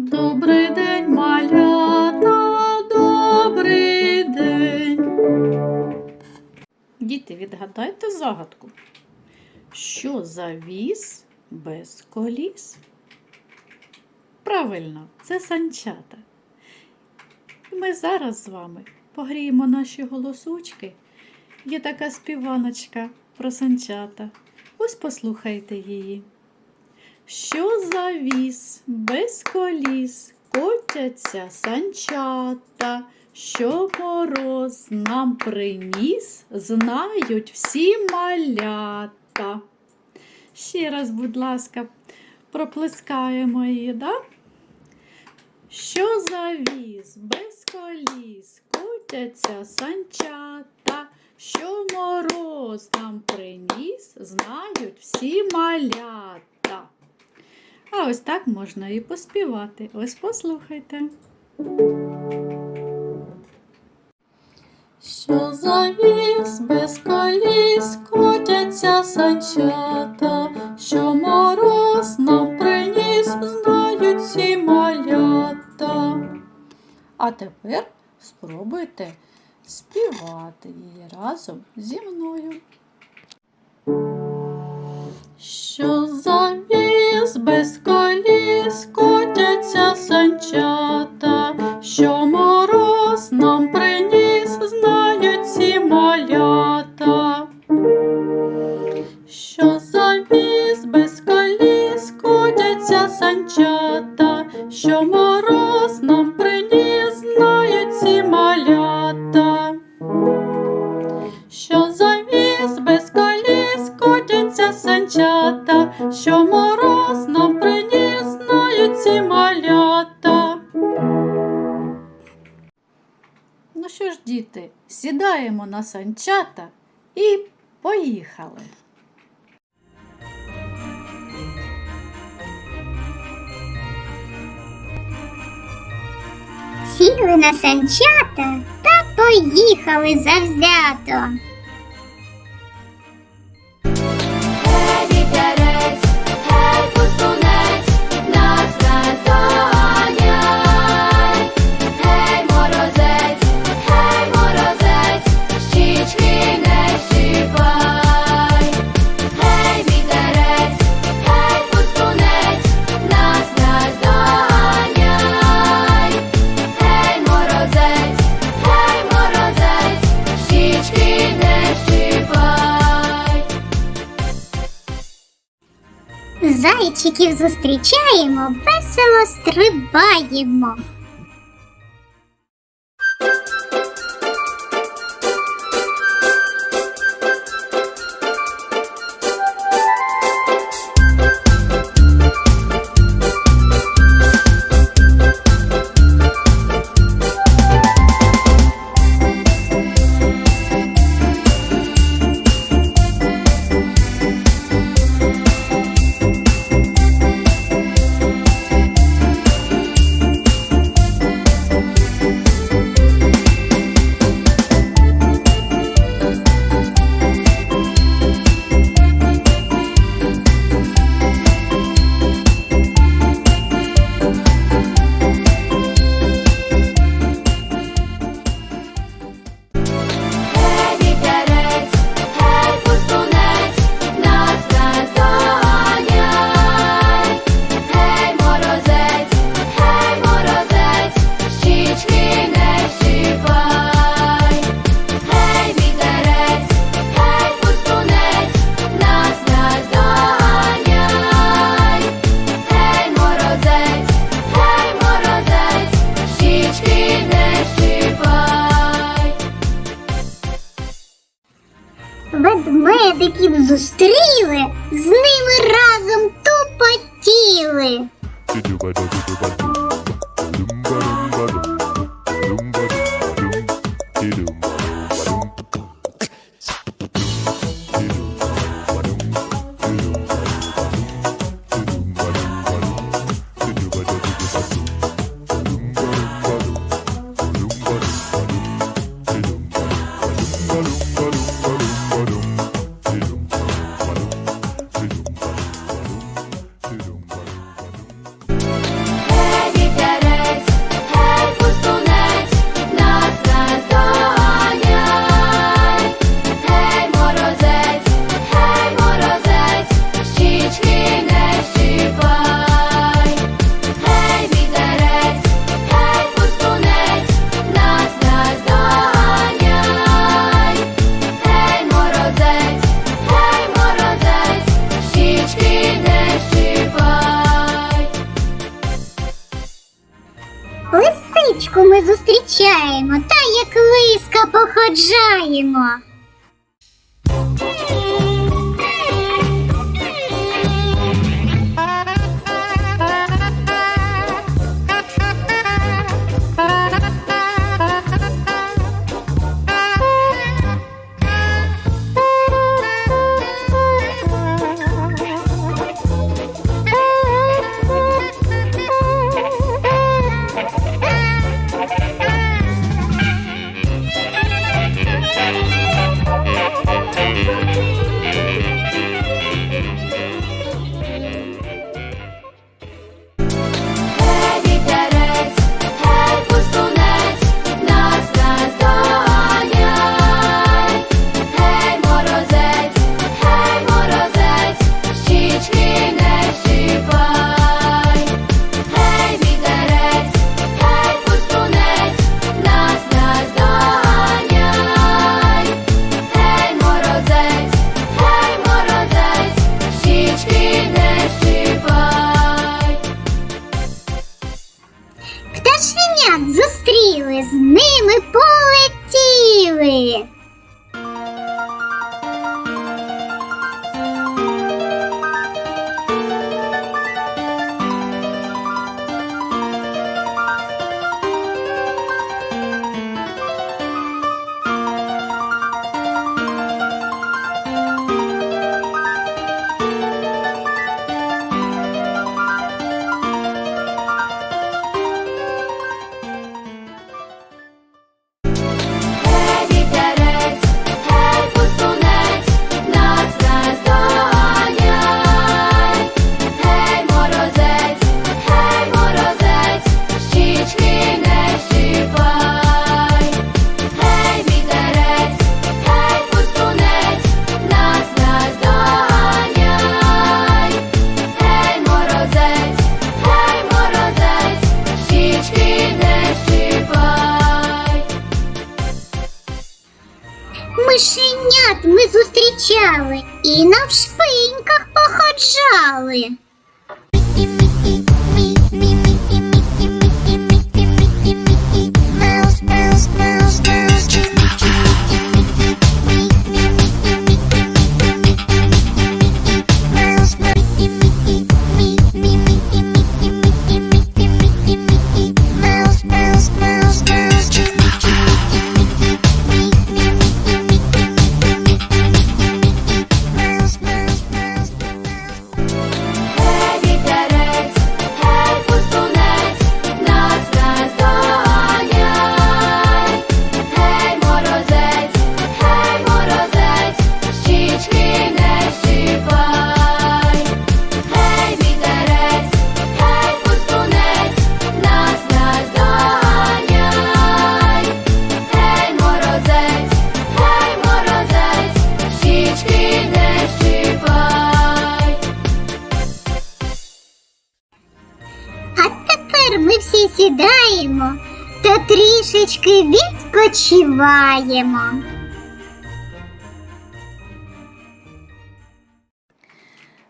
Добрий день, малята, добрий день. Діти, відгадайте загадку. Що за віз без коліс? Правильно, це санчата. Ми зараз з вами погріємо наші голосочки. Є така співаночка про санчата. Ось послухайте її. Що за віз без коліс котяться санчата, що мороз нам приніс, знають всі малята. Ще раз, будь ласка, проплескаємо її, да? Що за віз без коліс котяться санчата, що мороз нам приніс, знають всі малята. А ось так можна і поспівати. Ось послухайте. Що за віз без коліс котяться санчата, що мороз нам приніс, знають всі малята. А тепер спробуйте співати її разом зі мною. Що за віз без коліс котяться санчата, що мороз нам приніс, знають всі малята. Що ж, діти, сідаємо на санчата і поїхали. Сіли на санчата та поїхали завзято. Зайчиків зустрічаємо, весело стрибаємо. 谢谢981的关注。Зустрічали і навшпиньках походжали. Сідаємо та трішечки відпочиваємо.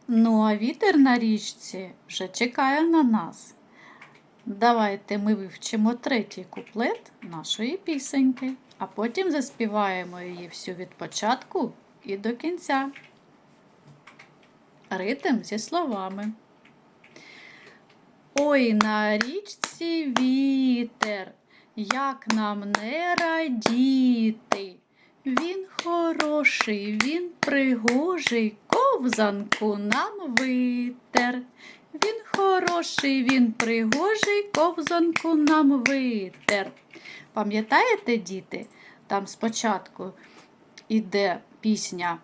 Ну, а вітер на річці вже чекає на нас. Давайте ми вивчимо третій куплет нашої пісеньки, а потім заспіваємо її всю від початку і до кінця. Ритм зі словами. Ой, на річці вітер, як нам не радіти. Він хороший, він пригожий, ковзанку нам витер. Він хороший, він пригожий, ковзанку нам витер. Пам'ятаєте, діти? Там спочатку іде пісня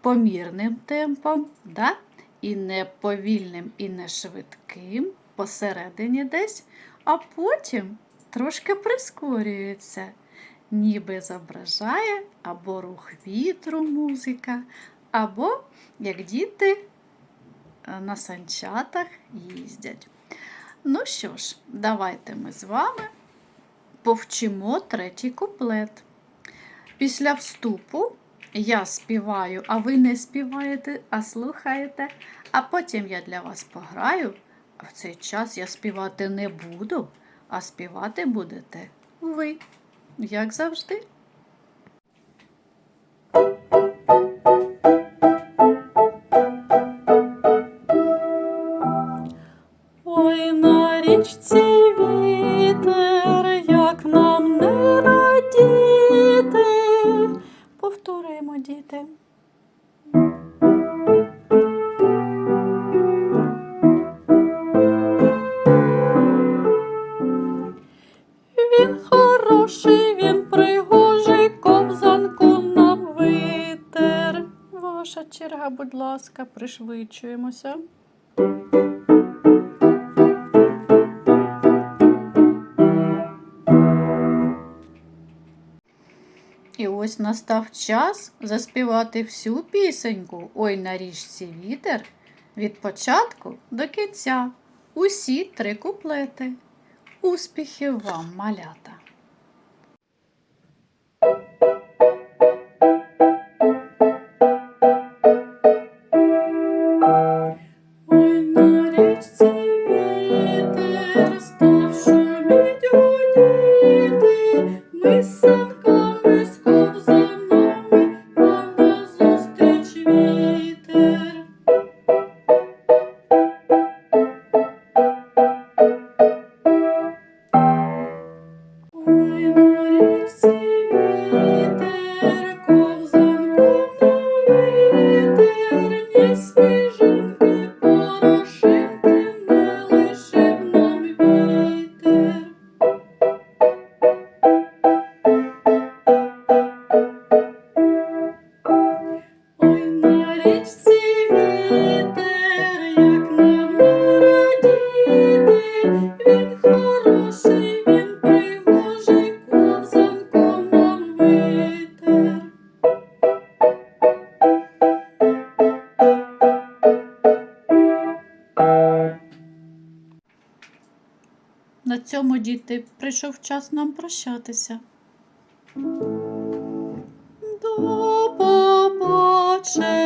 помірним темпом, да? І не повільним, і не швидким, посередині десь, а потім трошки прискорюється, ніби зображає або рух вітру музика, або як діти е, на санчатах їздять. Ну що ж, давайте ми з вами повчимо третій куплет. Після вступу я співаю, а ви не співаєте, а слухаєте, а потім я для вас пограю. А в цей час я співати не буду, а співати будете ви, як завжди. будь ласка, пришвидшуємося. І ось настав час заспівати всю пісеньку Ой на річці вітер від початку до кінця. Усі три куплети. Успіхів вам, малята! цьому, діти, прийшов час нам прощатися. До побачення!